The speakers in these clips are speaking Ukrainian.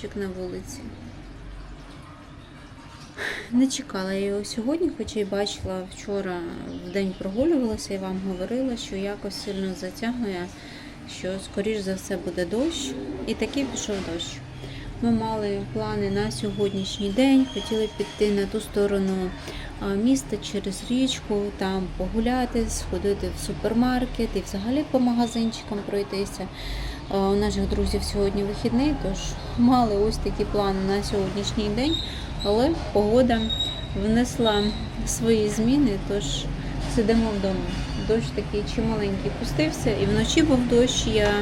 Дощик на вулиці. Не чекала я його сьогодні, хоча й бачила вчора в день прогулювалася і вам говорила, що якось сильно затягує, що скоріш за все буде дощ. І таки пішов дощ. Ми мали плани на сьогоднішній день, хотіли піти на ту сторону міста через річку, там погуляти, сходити в супермаркет і взагалі по магазинчикам пройтися. А, У наших друзів сьогодні вихідний, тож мали ось такі плани на сьогоднішній день, але погода внесла свої зміни, тож сидимо вдома. Дощ такий чималенький пустився, і вночі був дощ, я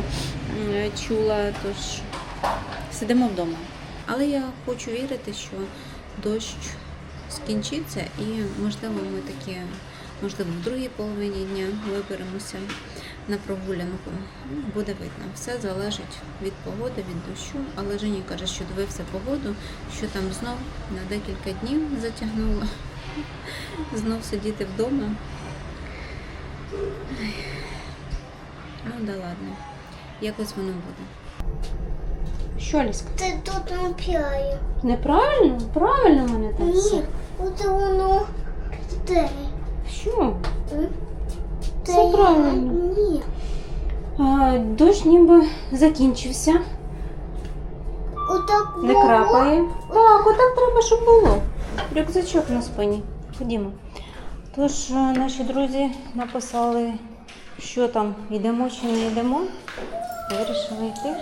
чула, тож сидимо вдома. Але я хочу вірити, що дощ скінчиться і, можливо, ми таки, можливо, в другій половині дня виберемося на прогулянку. Ну, Буде видно. Все залежить від погоди, від дощу. Але Жені каже, що дивився погоду, що там знов на декілька днів затягнуло. Знов сидіти вдома. Ну да ладно. Якось воно буде. Що, Ліска? Ти тут нап'яє. Неправильно? Правильно в мене так все. Ні, от воно те. Що? Те правильно. А, дощ ніби закінчився. Отак Не було. крапає. Так, отак треба, щоб було. Рюкзачок на спині. Ходімо. Тож, е, наші друзі написали, що там, йдемо чи не йдемо. Вирішили йти.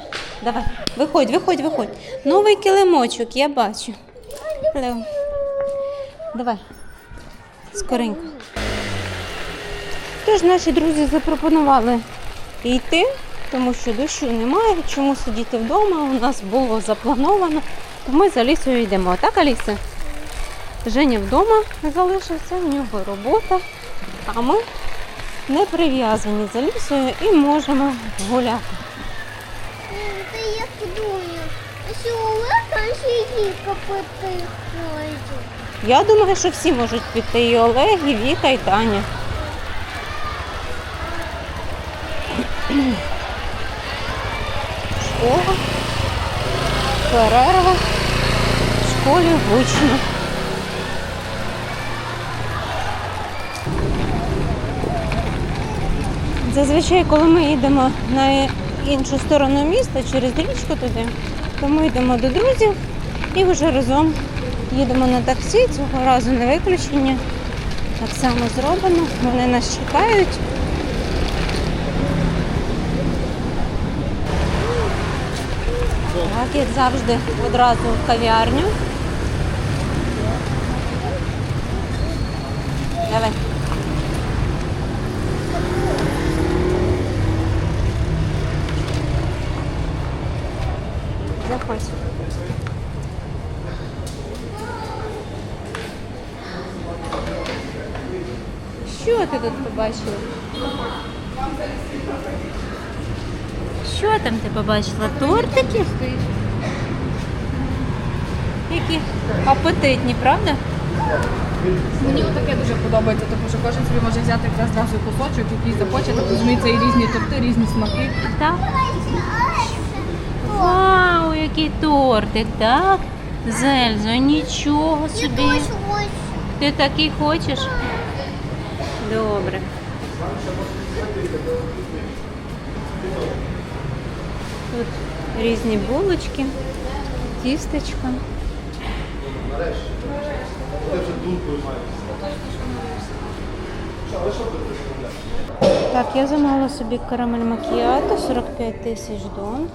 Давай, виходь, виходь, виходь. Новий килимочок, я бачу. Лео. Давай. Скоренько. Тож наші друзі запропонували йти, тому що дощу немає. Чому сидіти вдома? У нас було заплановано. То ми з Алісою йдемо. Так, Аліса? Женя вдома залишився, в нього робота, а ми не прив'язані з Алісою і можемо гуляти. Ти як думаю, що Олега ще Віка потихнуть. Я думаю, що всі можуть піти. І Олег, і Віка, і Таня. Школа. Перерва. В школі гучно. Зазвичай, коли ми їдемо на іншу сторону міста через річку туди, то ми йдемо до друзів і вже разом їдемо на таксі. Цього разу не виключення. Так само зроблено. Вони нас чекають. Так, як завжди, одразу в кав'ярню. Давай. Заходь. Що ти тут побачила? Що там ти побачила? Тортики? Які апетитні, правда? Мені таке дуже подобається, тому що кожен собі може взяти якраз зразу кусочок, який захоче, так розуміється, і різні торти, різні смаки. Так. Вау, який тортик, так? Зельзо, нічого собі. Ти такий хочеш? Добре. Тут різні булочки, тістечко. Так, я замовила собі карамель макіато 45 тисяч дон.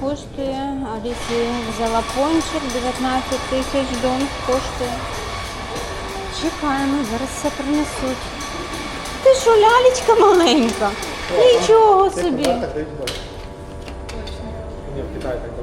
Коштує. Алісі взяла пончик 19 тисяч дон коштує. Чекаємо, зараз все принесуть. Ти що, лялечка маленька? Нічого собі. Ні, в Китаї так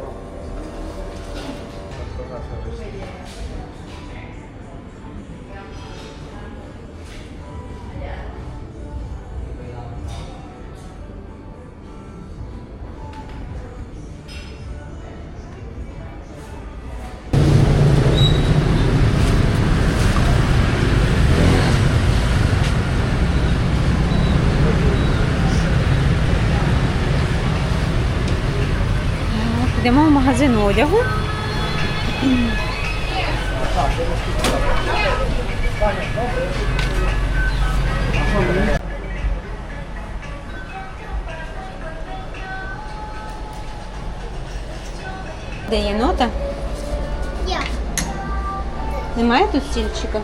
магазин одягу. Де є нота? Я. Немає тут стільчика?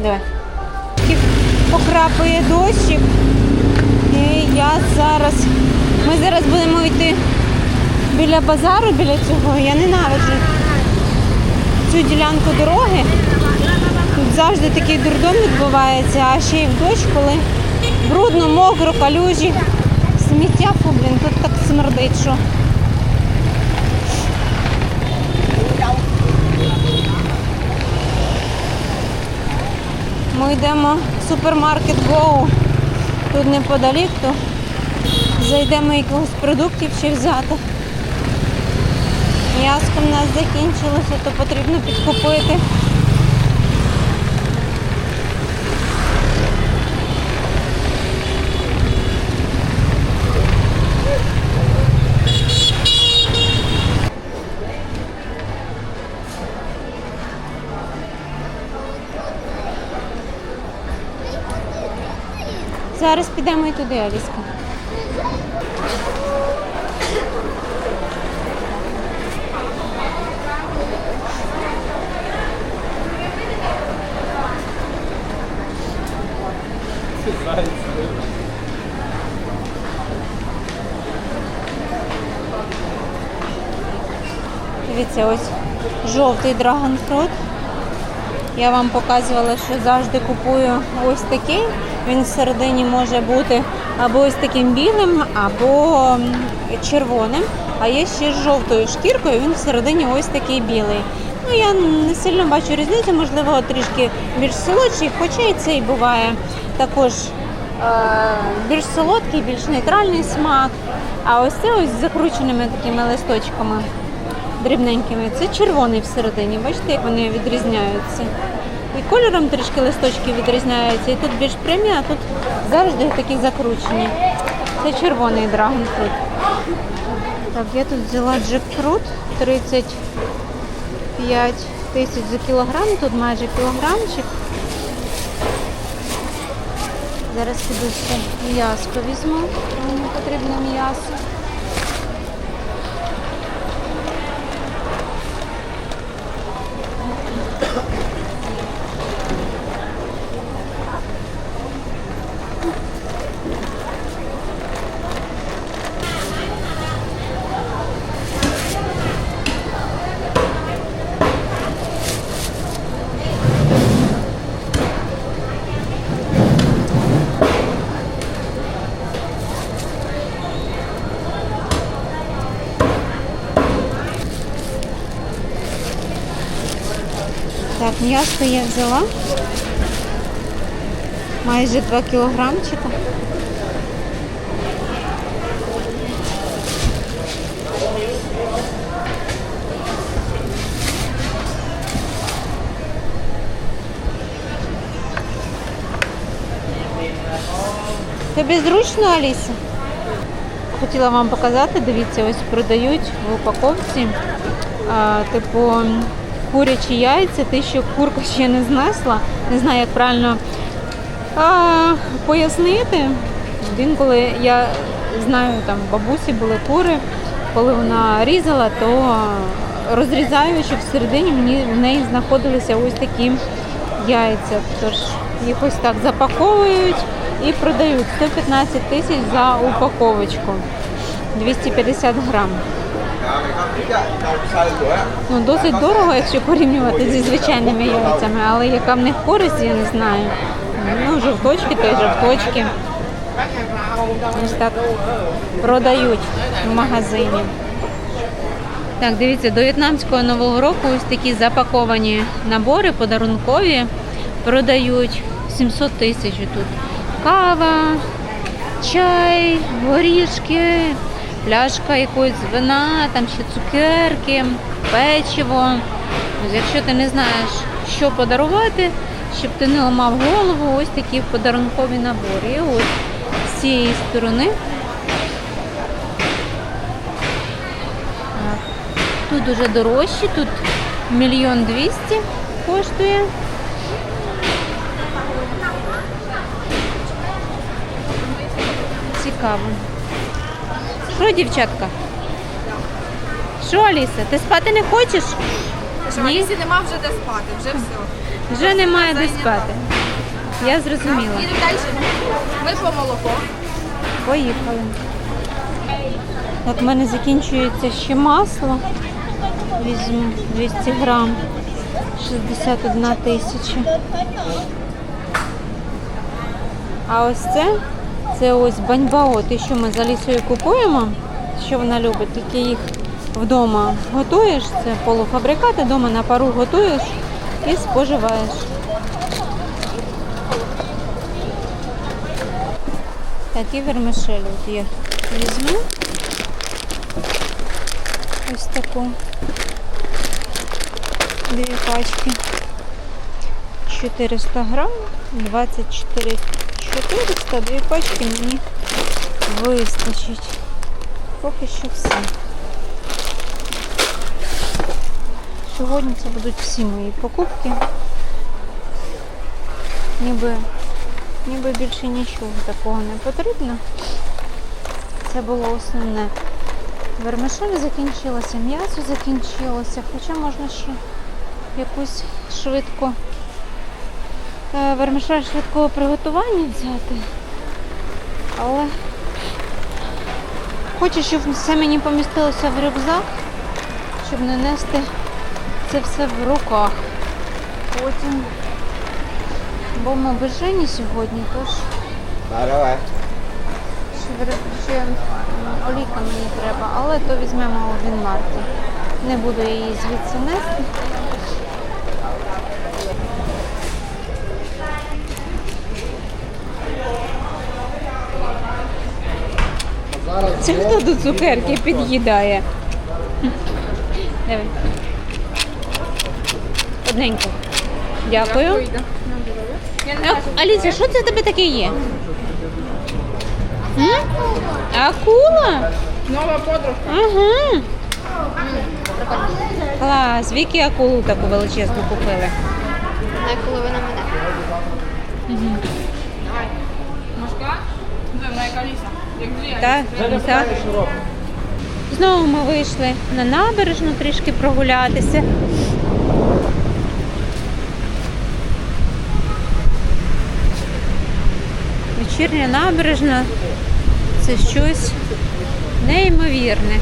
Давай. Покрапує дощик. І я зараз. Ми зараз будемо йти біля базару, біля цього. Я ненавиджу цю ділянку дороги. Тут завжди такий дурдом відбувається, а ще й в дощ, коли брудно, мокро, калюжі. Сміття, фу, блін, тут так смердить, що. Ми йдемо в супермаркет Go. Тут неподалік, то зайдемо якогось продуктів ще взяти. М'яско в нас закінчилося, то потрібно підкупити. Зараз підемо і туди, Аліска. Дивіться, ось жовтий драгонфрут. Я вам показувала, що завжди купую ось такий. Він всередині може бути або ось таким білим, або червоним. А є ще з жовтою шкіркою, він всередині ось такий білий. Ну, я не сильно бачу різницю, можливо, трішки більш солодший, хоча і цей буває також е, більш солодкий, більш нейтральний смак. А ось це ось з закрученими такими листочками дрібненькими. Це червоний всередині. Бачите, як вони відрізняються. І кольором трішки листочки відрізняються. І тут більш прямі, а тут завжди такі закручені. Це червоний драгонфрут. Так, я тут взяла джекфрут 35 тисяч за кілограм, тут майже кілограмчик. Зараз піду ще м'яско візьму, мені потрібно м'ясо. Так, м'ясо я взяла. Майже 2 кілограмчика. Тобі зручно, Аліса? Хотіла вам показати, дивіться, ось продають в упаковці, а, типу, курячі яйця, те, що курка ще не знесла. Не знаю, як правильно а, пояснити. Інколи я знаю, там бабусі були кури, коли вона різала, то розрізаю, щоб всередині в неї знаходилися ось такі яйця. Тож їх ось так запаковують і продають 115 тисяч за упаковочку. 250 грам. Ну, досить дорого, якщо порівнювати зі звичайними яйцями, але яка в них користь, я не знаю. Ну, жовточки, то й жовточки. Ось так продають в магазині. Так, дивіться, до в'єтнамського нового року ось такі запаковані набори подарункові продають 700 тисяч тут. Кава, чай, горішки, пляшка якоїсь вина, там ще цукерки, печиво. Якщо ти не знаєш, що подарувати, щоб ти не ламав голову, ось такі подарункові набори. І ось з цієї сторони. Тут дуже дорожчі, тут мільйон двісті коштує. Цікаво. Що, дівчатка? Що, Аліса, ти спати не хочеш? Алісі нема вже де спати, вже все. Вже немає де спати. Я зрозуміла. Їдемо далі. Ми по молоко. Поїхали. Так, в мене закінчується ще масло. Візьму 200 грам. 61 тисяча. А ось це, це ось баньбао, те, що ми з Алісою купуємо, що вона любить, тільки їх вдома готуєш, це полуфабрикати, вдома на пару готуєш і споживаєш. Такі вермишелі от я візьму. Ось таку. Дві пачки. 400 грам, 24 400, дві пачки мені вистачить. Поки що все. Сьогодні це будуть всі мої покупки. Ніби ніби більше нічого такого не потрібно. Це було основне. Вермишель закінчилося, м'ясо закінчилося, хоча можна ще якусь швидко е, вермишель швидкого приготування взяти. Але хочу, щоб все мені помістилося в рюкзак, щоб не нести це все в руках. Потім Бо ми без Жені сьогодні, тож ще, олійка мені треба, але то візьмемо у Вінмарті. Не буду її звідси нести. Це хто до цукерки під'їдає? Давай. Одненько. Дякую. А. Що це в тебе таке є? М? Акула? Нова подружка. Ага. Клас, Вікі акулу таку величезну купили. Половина мене. Давай. Мошка? Диви, вона як Аліса. Так, так. Знову ми вийшли на набережну трішки прогулятися. Вечірня набережна це щось неймовірне.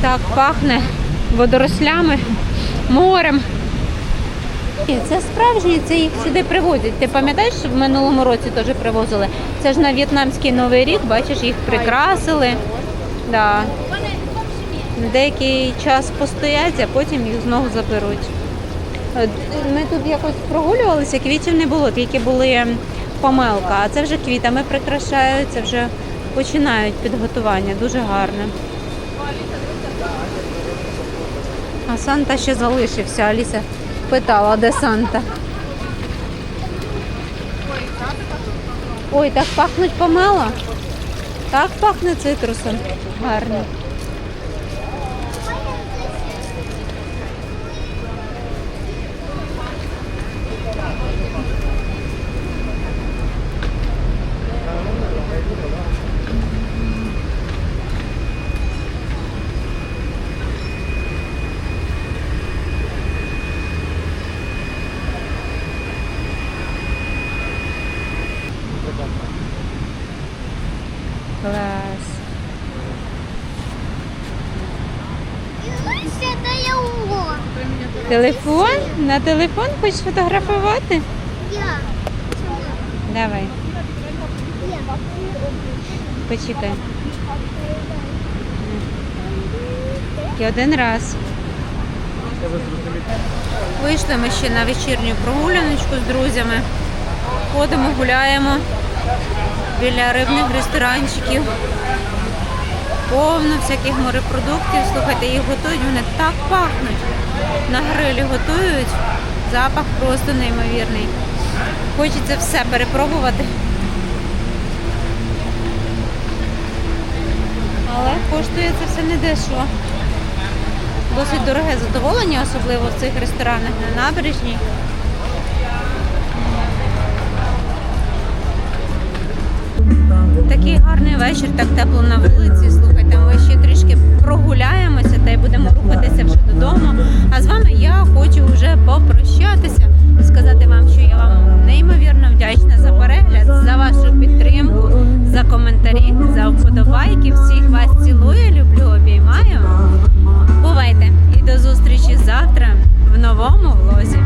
Так пахне водорослями, морем. Це справжні, це їх сюди привозять. Ти пам'ятаєш, в минулому році теж привозили? Це ж на в'єтнамський новий рік, бачиш, їх прикрасили. Да. Деякий час постоять, а потім їх знову заберуть. Е, Ми тут якось прогулювалися, квітів не було, тільки були помелка, а це вже квітами прикрашають, це вже починають підготування. Дуже гарне. Санта ще залишився. Аліса питала, де Санта. Ой, так пахнуть помело. Так пахне цитрусом. Гарно. Клас. Телефон? На телефон хочеш фотографувати? Я. Давай, почекай. І один раз. Вийшли ми ще на вечірню прогуляночку з друзями. Ходимо, гуляємо біля рибних ресторанчиків. Повно всяких морепродуктів. Слухайте, їх готують, вони так пахнуть. На грилі готують. Запах просто неймовірний. Хочеться все перепробувати. Але коштує це все не дешево. Досить дороге задоволення, особливо в цих ресторанах на набережній. Такий гарний вечір, так тепло на вулиці. Слухайте, ми ще трішки прогуляємося та й будемо рухатися вже додому. А з вами я хочу вже попрощатися, сказати вам, що я вам неймовірно вдячна за перегляд, за вашу підтримку, за коментарі, за вподобайки. Всіх вас цілую, люблю, обіймаю. Бувайте і до зустрічі завтра в новому влозі.